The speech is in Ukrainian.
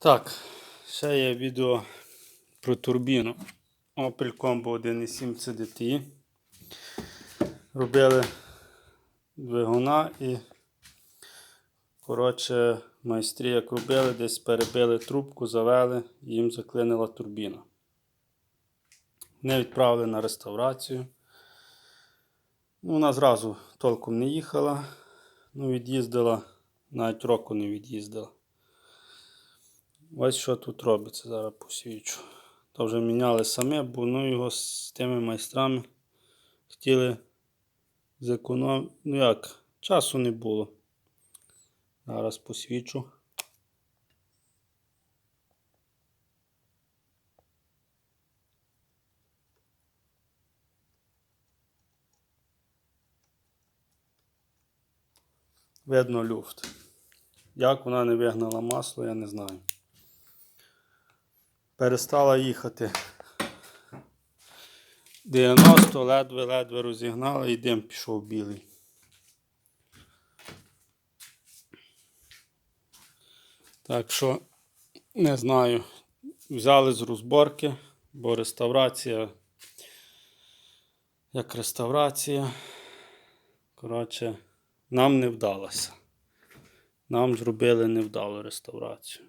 Так, ще є відео про турбіну. Opel Combo 1.7 CDTI. Робили двигуна і, коротше, майстрі як робили, десь перебили трубку, завели їм заклинила турбіна. Не відправили на реставрацію. Ну, вона зразу толком не їхала, ну, від'їздила, навіть року не від'їздила. Ось що тут робиться, зараз посвічу. То вже міняли саме, бо ну його з тими майстрами хотіли зекономити. Ну як, часу не було. Зараз посвічу. Видно люфт. Як вона не вигнала масло, я не знаю. Перестала їхати. 90 ледве-ледве розігнала і дим пішов білий. Так що, не знаю. Взяли з розборки, бо реставрація. Як реставрація. Коротше, нам не вдалося. Нам зробили невдалу реставрацію.